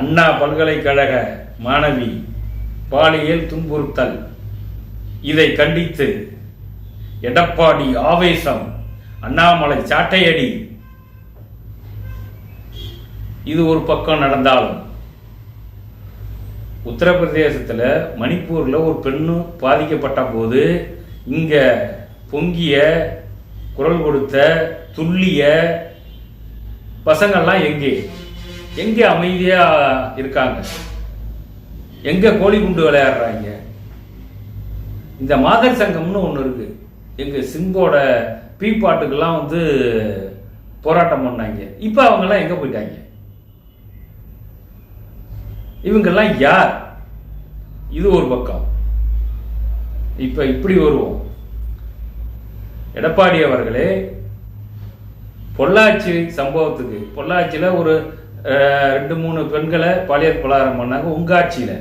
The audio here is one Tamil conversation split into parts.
அண்ணா பல்கலைக்கழக மாணவி பாலியல் துன்புறுத்தல். இதை கண்டித்து எடப்பாடி ஆவேசம் அண்ணாமலை சாட்டையடி. இது ஒரு பக்கம் நடந்தாலும் உத்தரப்பிரதேசத்தில் மணிப்பூரில் ஒரு பெண்ணு பாதிக்கப்பட்ட போது இங்கே பொங்கிய குரல் கொடுத்த துல்லிய பசங்கள்லாம் எங்கே? எங்கே அமைதியாக இருக்காங்க? எங்கே கோழி குண்டு விளையாடுறாங்க? இந்த மாதர் சங்கம்னு ஒன்று இருக்கு. எங்கள் சிம்போட பீ பாட்டுக்கெல்லாம் வந்து போராட்டம் பண்ணாங்க. இப்போ அவங்கெல்லாம் எங்கே போயிட்டாங்க? இவங்கெல்லாம் யார்? இது ஒரு பக்கம். இப்போ இப்படி வருவோம். எடப்பாடி அவர்களே பொள்ளாச்சி சம்பவத்துக்கு பொள்ளாச்சியில் ஒரு ரெண்டு மூணு பெண்களை பாலியல் பலாரம் பண்ணாங்க. உங்கள் ஆட்சியில்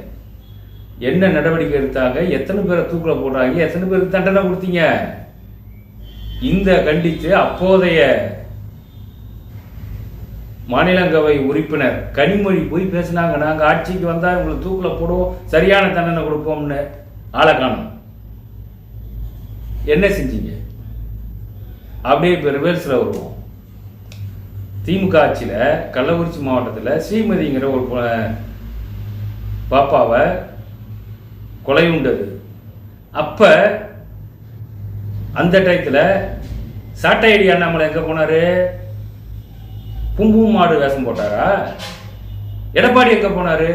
என்ன நடவடிக்கை எடுத்தாங்க? எத்தனை பேரை தூக்கில் போடுறாங்க எத்தனை பேருக்கு தண்டனை கொடுத்தீங்க? இந்த கண்டித்து அப்போதைய மாநிலங்களவை உறுப்பினர் கனிமொழி போய் பேசினாங்க. நாங்கள் ஆட்சிக்கு வந்தால் இவங்களை தூக்கில் போடுவோம் சரியான தண்டனை கொடுப்போம்னு ஆளை காணும். என்ன செஞ்சீங்க? அப்படியே இப்போ ரிவர்ஸில் வருவோம். திமுக ஆட்சியில் கள்ளக்குறிச்சி மாவட்டத்தில் ஸ்ரீமதிங்கிற ஒரு பாப்பாவை கொலை உண்டது. அப்போ அந்த டயத்தில் சாட்டையடி அண்ணாமலை எங்கே போனார்? பும்பு மாடு வேஷம் போட்டாரா? எடப்பாடி எங்கே போனார்?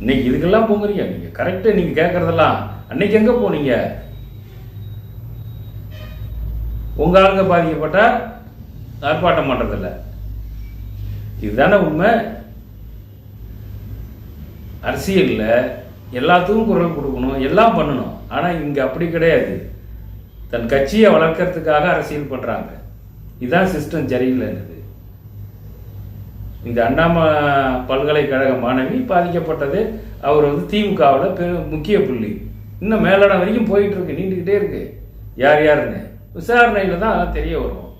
இன்னைக்கு இதுக்கெல்லாம் போங்குறீங்க. நீங்கள் கரெக்டாக நீங்கள் கேட்குறதெல்லாம் அன்னைக்கு எங்கே போனீங்க? உங்கள் ஆளுங்க பாதிக்கப்பட்டால் ஆர்ப்பாட்டம் பண்ணுறதில்ல இதுதானே உண்மை? அரசியலில் எல்லாத்துக்கும் குரல் கொடுக்கணும் எல்லாம் பண்ணணும். ஆனால் இங்கே அப்படி கிடையாது. தன் கட்சியை வளர்க்கறதுக்காக அரசியல் பண்ணுறாங்க இதுதான் சிஸ்டம் சரியில்லைன்னுது இந்த அண்ணாம பல்கலைக்கழக மாணவி பாதிக்கப்பட்டது. அவர் வந்து திமுகவில் பெரு முக்கிய புள்ளி. இன்னும் மேலிடம் வரைக்கும் போயிட்டுருக்கு நீண்டுக்கிட்டே இருக்கு. யார் யாருன்னு? விசாரணையில் தான் அதெல்லாம் தெரிய வரும்.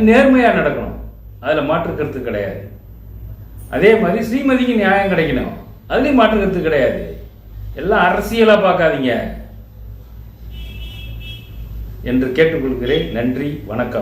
நேர்மையாக நடக்கணும். அதில் மாற்று கருத்து கிடையாது. அதே மாதிரி ஸ்ரீமதிக்கு நியாயம் கிடைக்கணும். அதுலேயும் மாற்று கருத்து கிடையாது. எல்லாம் அரசியலாக பார்க்காதீங்க. என்று கேட்டுக்கொள்கிறேன். நன்றி வணக்கம்.